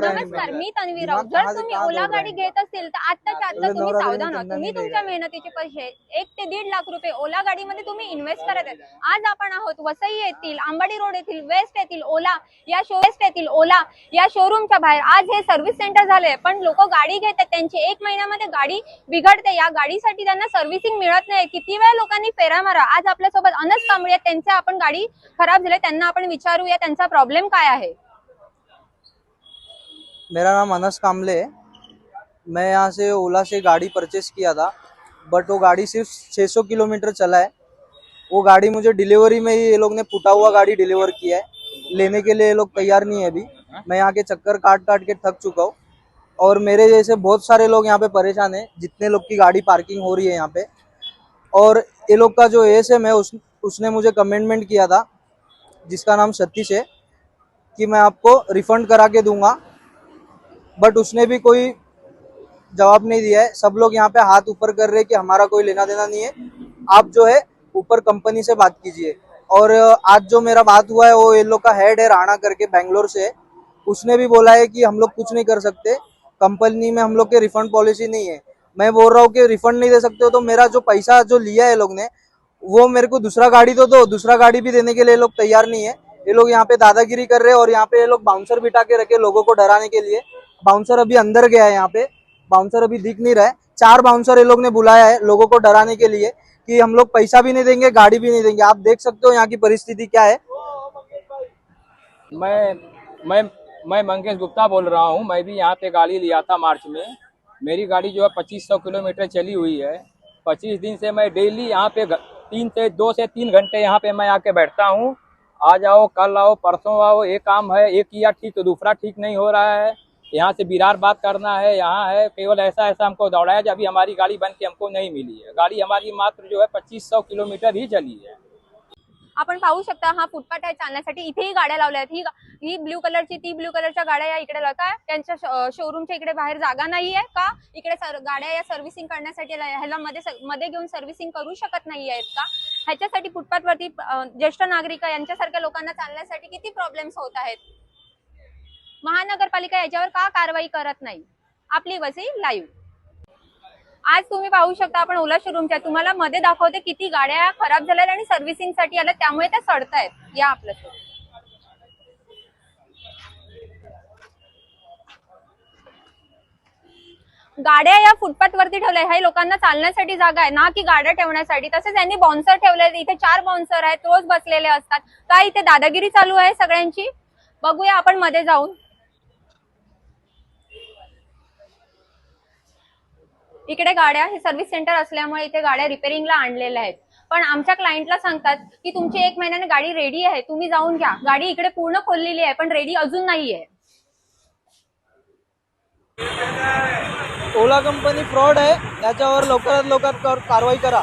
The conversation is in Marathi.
नमस्कार। मी तन्वी राऊत. जर तुम्ही ओला गाडी घेत असतील तर आत्ताच्या आता उधर तुम्ही सावधान नहीं तुम्ही तुमच्या। मेहनतीचे पैसे एक ते दीड लाख रुपये ओला गाडीमध्ये तुम्ही इन्व्हेस्ट करत आहेत. आज आपण आहोत वसई येथील आंबाडी रोड येथील वेस्ट येथील ओला या शो वेस्ट येथील ओला या शोरूमच्या बाहेर. आज हे सर्व्हिस सेंटर झाले पण लोक गाडी घेतात त्यांची एक महिन्यामध्ये गाडी बिघडते. या गाडीसाठी त्यांना सर्व्हिसिंग मिळत नाही. किती वेळा लोकांनी फेरा मारा. आज आपल्यासोबत अनस कांबळे आहेत. त्यांचे आपण गाडी खराब झाली. त्यांना आपण विचारूया त्यांचा प्रॉब्लेम काय आहे. मेरा नाम अनस कामले है। मैं यहाँ से ओला से गाड़ी परचेस किया था बट वो गाड़ी सिर्फ़ 600 किलोमीटर चला है। वो गाड़ी मुझे डिलीवरी में ही ये लोग ने फुटा हुआ गाड़ी डिलीवर किया है। लेने के लिए ये लोग तैयार नहीं है अभी। मैं यहाँ के चक्कर काट काट के थक चुका हूँ। और मेरे जैसे बहुत सारे लोग यहाँ पे परेशान हैं, जितने लोग की गाड़ी पार्किंग हो रही है यहाँ पे। और ये लोग का जो एस है उस, उसने मुझे कमेंटमेंट किया था, जिसका नाम सतीश है, कि मैं आपको रिफंड करा के दूँगा। बट उसने भी कोई जवाब नहीं दिया है। सब लोग यहाँ पे हाथ ऊपर कर रहे हैं कि हमारा कोई लेना देना नहीं है। आप जो है ऊपर कंपनी से बात कीजिए। और आज जो मेरा बात हुआ है, वो ये लोग का हेड है राणा करके, बैंगलोर से। उसने भी बोला है कि हम लोग कुछ नहीं कर सकते। कंपनी में हम लोग के रिफंड पॉलिसी नहीं है। मैं बोल रहा हूँ कि रिफंड नहीं दे सकते हो तो मेरा जो पैसा जो लिया है लोग ने, वो मेरे को दूसरा गाड़ी तो दो। दूसरा गाड़ी भी देने के लिए लोग तैयार नहीं है। ये लोग यहाँ पे दादागिरी कर रहे हैं और यहाँ पे ये लोग बाउंसर बिठा के रखे लोगों को डराने के लिए। बाउंसर अभी अंदर गया है यहाँ पे। बाउंसर अभी दिख नहीं रहा है। चार बाउंसर ये लोग ने बुलाया है लोगों को डराने के लिए कि हम लोग पैसा भी नहीं देंगे, गाड़ी भी नहीं देंगे। आप देख सकते हो यहाँ की परिस्थिति क्या है। मैं मैं मैं मंगेश गुप्ता बोल रहा हूँ। मैं भी यहाँ पे गाड़ी लिया था मार्च में। मेरी गाड़ी जो है पच्चीस सौ किलोमीटर चली हुई है। पच्चीस दिन से मैं डेली यहाँ पे तीन से, दो से तीन घंटे यहाँ पे मैं आके बैठता हूँ। आज आओ कल आओ, परसों आओ एक काम है, एक किया ठीक तो दूसरा ठीक नहीं हो रहा है। यहाँ से बिरार बात करना है यहाँ है केवल ऐसा ऐसा हमको दौड़ाया जब अभी हमारी गाड़ी बन के हमको नहीं मिली है। गाड़ी हमारी मात्र जो है पच्चीस सौ किलोमीटर ही चली है। आपण पाहू शकता हा फुटपाथ आहे चालण्यासाठी. इथेही गाड्या लावल्या आहेत. ही ही ब्ल्यू कलरची ती ब्ल्यू कलरच्या गाड्या या इकडे लावतात. त्यांच्या शोरूमच्या इकडे बाहेर जागा नाहीये का? इकडे गाड्या या सर्व्हिसिंग करण्यासाठी ह्याला मध्ये मध्ये घेऊन सर्व्हिसिंग करू शकत नाही आहेत का? ह्याच्यासाठी फुटपाथवरती ज्येष्ठ नागरिक यांच्यासारख्या लोकांना चालण्यासाठी किती प्रॉब्लेम्स होत आहेत? महानगरपालिका याच्यावर का कारवाई करत नाही? आपली वसी लाईव्ह. आज तुम्ही पाहू शकता आपण ओला शोरूमच्या तुम्हाला मध्ये दाखवते किती गाड्या खराब झाल्या आणि सर्व्हिसिंगसाठी आल्या त्यामुळे त्या सडतायत. या आपलं गाड्या या फुटपाथ वरती ठेवल्या ह्या लोकांना चालण्यासाठी जागा आहे. ना की गाड्या ठेवण्यासाठी. तसेच यांनी बॉन्सर ठेवले इथे चार बॉन्सर आहेत रोज बसलेले असतात. काय इथे दादागिरी चालू आहे सगळ्यांची? बघूया आपण मध्ये जाऊन. इकडे गाड्या हे सर्व्हिस सेंटर असल्यामुळे इथे गाड्या रिपेअरिंगला आणलेल्या आहेत. पण आमच्या क्लायंटला सांगतात की तुमची एक महिन्याने गाडी रेडी आहे तुम्ही जाऊन घ्या. गाडी इकडे पूर्ण खोललेली आहे पण रेडी अजून नाही आहे ओला कंपनी फ्रॉड आहे त्याच्यावर लवकरात लवकर कर- कारवाई करा.